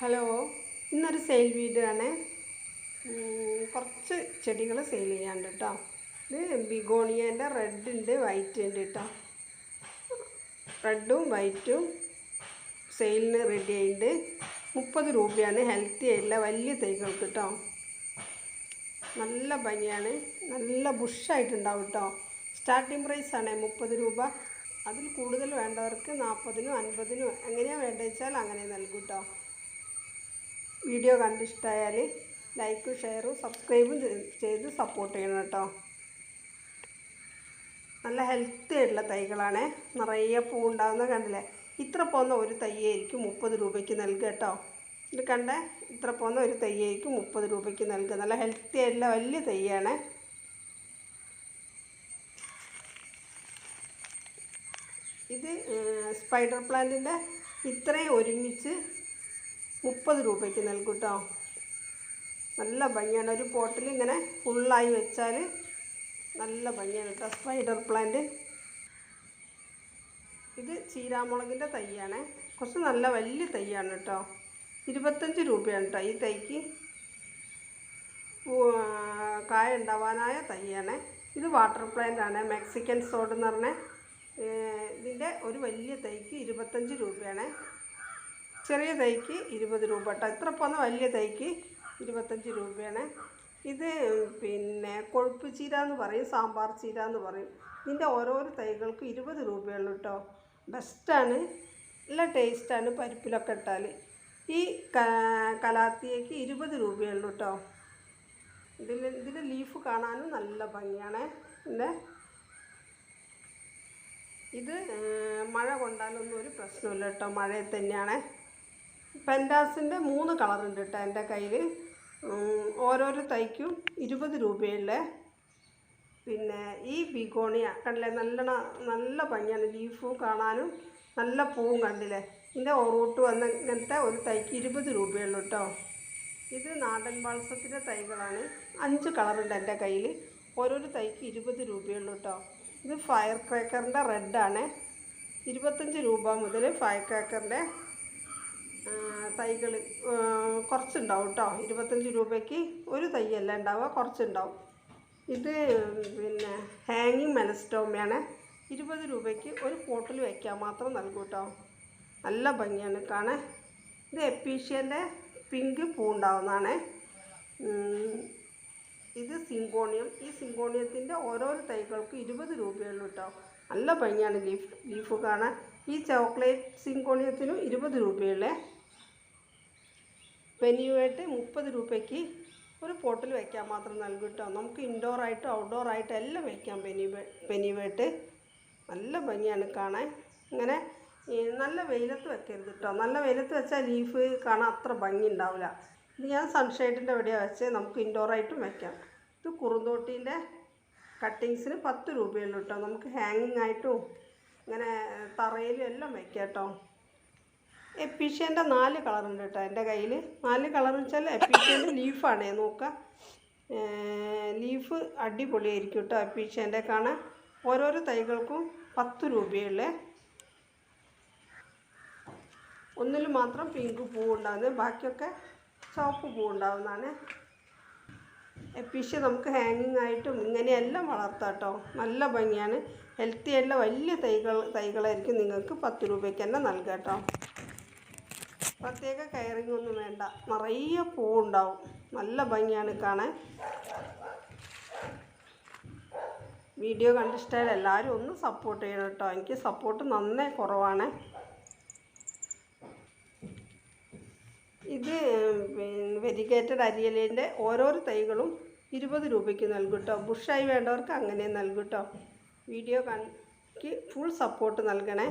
Hello ഇന്നൊരു sale video ആണ്. കുറച്ച് ചെടികൾ സെയിൽ ചെയ്യാണ്ട് കേട്ടോ. ഇത് ബിഗോണിയേന്റെ റെഡ് ഉണ്ട് വൈറ്റ് ഉണ്ട് കേട്ടോ. റെഡും വൈറ്റും സെയിലിന് റെഡി ആയിട്ടുണ്ട്. മുപ്പത് രൂപയാണ് ഹെൽത്തി ആയിട്ടുള്ള വലിയ തൈകൾക്ക് കേട്ടോ. നല്ല ഭംഗിയാണ് നല്ല ബുഷായിട്ടുണ്ടാവും കേട്ടോ. സ്റ്റാർട്ടിംഗ് ആണ് മുപ്പത് രൂപ. അതിൽ കൂടുതൽ വേണ്ടവർക്ക് നാൽപ്പതിനും അൻപതിനും എങ്ങനെയാണ് വേണ്ടത് വെച്ചാൽ അങ്ങനെ നൽകും കേട്ടോ. വീഡിയോ കണ്ടിഷ്ടമായാൽ ലൈക്കും ഷെയറും സബ്സ്ക്രൈബും ചെയ്ത് സപ്പോർട്ട് ചെയ്യണം കേട്ടോ. നല്ല ഹെൽത്തി ആയിട്ടുള്ള തൈകളാണ്. നിറയെ പൂ ഉണ്ടാകുന്ന കണ്ടില്ലേ? ഇത്ര പോകുന്ന ഒരു തയ്യായിരിക്കും മുപ്പത് രൂപയ്ക്ക് നൽകുക കേട്ടോ. ഇത് കണ്ടേ? ഇത്ര പോകുന്ന ഒരു തയ്യായിരിക്കും മുപ്പത് രൂപയ്ക്ക് നൽകുക. നല്ല ഹെൽത്തി ആയിട്ടുള്ള വലിയ തയ്യാണ്. ഇത് സ്പൈഡർ പ്ലാന്റിന്റെ ഇത്രയും ഒരുമിച്ച് മുപ്പത് രൂപയ്ക്ക് നൽകും കേട്ടോ നല്ല ഭംഗിയാണ്. ഒരു പോട്ടിൽ ഇങ്ങനെ ഫുള്ളായി വെച്ചാൽ നല്ല ഭംഗിയാണ് കേട്ടോ സ്പൈഡർ പ്ലാന്റ് ഇത് ചീരാമുളകിന്റെ തൈയാണ്. കുറച്ച് നല്ല വലിയ തൈയാണ് കേട്ടോ ഇരുപത്തഞ്ച് രൂപയാണ് കേട്ടോ ഈ തൈക്ക്. കായ ഉണ്ടാവാനായ തൈയാണ്. ഇത് വാട്ടർ പ്ലാന്റ് ആണ്. മെക്സിക്കൻ സോഡ് എന്ന് പറഞ്ഞ ഇതിന്റെ ഒരു വലിയ തൈക്ക് ഇരുപത്തഞ്ച് രൂപയാണ്. ചെറിയ തൈക്ക് ഇരുപത് രൂപ കേട്ടോ. ഇത്ര പോന്ന വലിയ തൈക്ക് ഇരുപത്തഞ്ച് രൂപയാണ്. ഇത് പിന്നെ കൊഴുപ്പ് ചീര എന്ന് പറയും സാമ്പാർ ചീര എന്ന് പറയും. ഇതിന്റെ ഓരോരോ തൈകൾക്ക് ഇരുപത് രൂപയുള്ളൂ കേട്ടോ. ബെസ്റ്റാണ്. നല്ല ടേസ്റ്റാണ് പരിപ്പിലൊക്കെ ഇട്ടാൽ. ഈ കലാത്തിയക്ക് ഇരുപത് രൂപയുള്ളൂ കേട്ടോ. ഇതിൽ ഇതിന്റെ ലീഫ് കാണാനും നല്ല ഭംഗിയാണ്. പിന്നെ ഇത് മഴ കൊണ്ടാലൊന്നും ഒരു പ്രശ്നമില്ല കേട്ടോ. മഴയിൽ തന്നെയാണ്. പെൻഡാസിന്റെ മൂന്ന് കളറുണ്ട് കേട്ടോ എന്റെ കയ്യിൽ. ഓരോരോ തൈക്കും ഇരുപത് രൂപയുള്ള പിന്നെ ഈ ബിഗോണിയ കണ്ടില്ലേ? നല്ല നല്ല ഭംഗിയാണ് ലീഫും കാണാനും നല്ല പൂവും കണ്ടില്ലേ? ഇതിന്റെ റൂട്ട് വന്ന ഇങ്ങനത്തെ ഒരു തൈക്ക് ഇരുപത് രൂപയുള്ളൂ കേട്ടോ. ഇത് നാടൻ ബാൾസത്തിന്റെ തൈകളാണ്. അഞ്ച് കളറുണ്ട് എന്റെ കയ്യിൽ. ഓരോരോ തൈക്ക് ഇരുപത് രൂപയുള്ളൂ കേട്ടോ. ഇത് ഫയർ ക്രാക്കറിന്റെ റെഡാണ്. ഇരുപത്തഞ്ച് രൂപ മുതൽ ഫയർ ക്രാക്കറിന്റെ തൈകൾ കുറച്ചുണ്ടാവും കേട്ടോ ഇരുപത്തഞ്ച് രൂപയ്ക്ക് ഒരു തൈയല്ല ഉണ്ടാവുക കുറച്ചുണ്ടാവും. ഇത് പിന്നെ ഹാങ്ങിങ് മെലസ്റ്റോമയാണ് ഇരുപത് രൂപയ്ക്ക് ഒരു പോട്ടിൽ വയ്ക്കാൻ മാത്രം നൽകും കേട്ടോ നല്ല ഭംഗിയാണ് കാണാൻ. ഇത് എപ്പീഷ്യന്റെ പിങ്ക് പൂ ഉണ്ടാവുന്നതാണ് ഇത് സിങ്കോണിയം. ഈ സിങ്കോണിയത്തിന്റെ ഓരോരോ തൈകൾക്ക് ഇരുപത് രൂപയുള്ളൂ കേട്ടോ നല്ല ഭംഗിയാണ് ലീഫ് ലീഫ് കാണാൻ. ഈ ചോക്ലേറ്റ് സിങ്കോണിയത്തിനും ഇരുപത് രൂപയുള്ളേ പെനിയുമായിട്ട് മുപ്പത് രൂപയ്ക്ക് ഒരു പോട്ടിൽ വയ്ക്കാൻ മാത്രം നൽകും കേട്ടോ നമുക്ക് ഇൻഡോർ ആയിട്ടും ഔട്ട്ഡോർ ആയിട്ടും എല്ലാം വയ്ക്കാം പെനി പെനിയുമായിട്ട് നല്ല ഭംഗിയാണ് കാണാൻ. ഇങ്ങനെ നല്ല വെയിലത്ത് വെക്കരുത് കേട്ടോ നല്ല വെയിലത്ത് വെച്ചാൽ ലീഫ് കാണാൻ അത്ര ഭംഗി ഉണ്ടാവില്ല. ഇത് ഞാൻ സൺഷെയ്ഡിന്റെ എവിടെയാണ് വെച്ച്. നമുക്ക് ഇൻഡോർ ആയിട്ടും വെക്കാം. ഇത് കുറുന്തോട്ടീന്റെ കട്ടിങ്സിന് പത്ത് രൂപയുള്ളൂ കേട്ടോ നമുക്ക് ഹാങ്ങിങ് ആയിട്ടും ഇങ്ങനെ തറയിലും എല്ലാം വെക്കാം കേട്ടോ എപ്പീഷ്യന്റെ നാല് കളറുണ്ട് കേട്ടോ എന്റെ കയ്യിൽ. നാല് കളറെന്ന് വെച്ചാൽ എപ്പിഷ്യന്റെ ലീഫാണേ. നോക്കുക ലീഫ് അടിപൊളിയായിരിക്കും കേട്ടോ എപ്പിഷ്യന്റെ. കാണാൻ ഓരോരോ തൈകൾക്കും പത്ത് രൂപയുള്ളേ. ഒന്നിൽ മാത്രം പിങ്ക് പൂ ഉണ്ടാകുന്നത് ബാക്കിയൊക്കെ ചുവപ്പ് പൂ ഉണ്ടാകുന്നതാണ് എപ്പിഷ്യ നമുക്ക് ഹാങ്ങിങ് ആയിട്ടും ഇങ്ങനെയെല്ലാം വളർത്താം കേട്ടോ. നല്ല ഭംഗിയാണ്. ഹെൽത്തി ആയിട്ടുള്ള വലിയ തൈകൾ തൈകളായിരിക്കും നിങ്ങൾക്ക് പത്ത് രൂപയ്ക്ക് തന്നെ നൽകാം കേട്ടോ. പ്രത്യേക കയറിങ് ഒന്നും വേണ്ട. നിറയെ പൂവുണ്ടാവും. നല്ല ഭംഗിയാണ് കാണാൻ. വീഡിയോ കണ്ടിഷ്ടായാലും എല്ലാവരും ഒന്ന് സപ്പോർട്ട് ചെയ്യണം കേട്ടോ. എനിക്ക് സപ്പോർട്ട് നന്നേ കുറവാണ്. ഇത് വെരിഗേറ്റഡ് അരിയലിന്റെ ഓരോരോ തൈകളും ഇരുപത് രൂപയ്ക്ക് നൽകും കേട്ടോ. ബുഷായി വേണ്ടവർക്ക് അങ്ങനെ നൽകും കേട്ടോ. വീഡിയോ കണ്ടിക്ക് ഫുൾ സപ്പോർട്ട് നൽകണേ.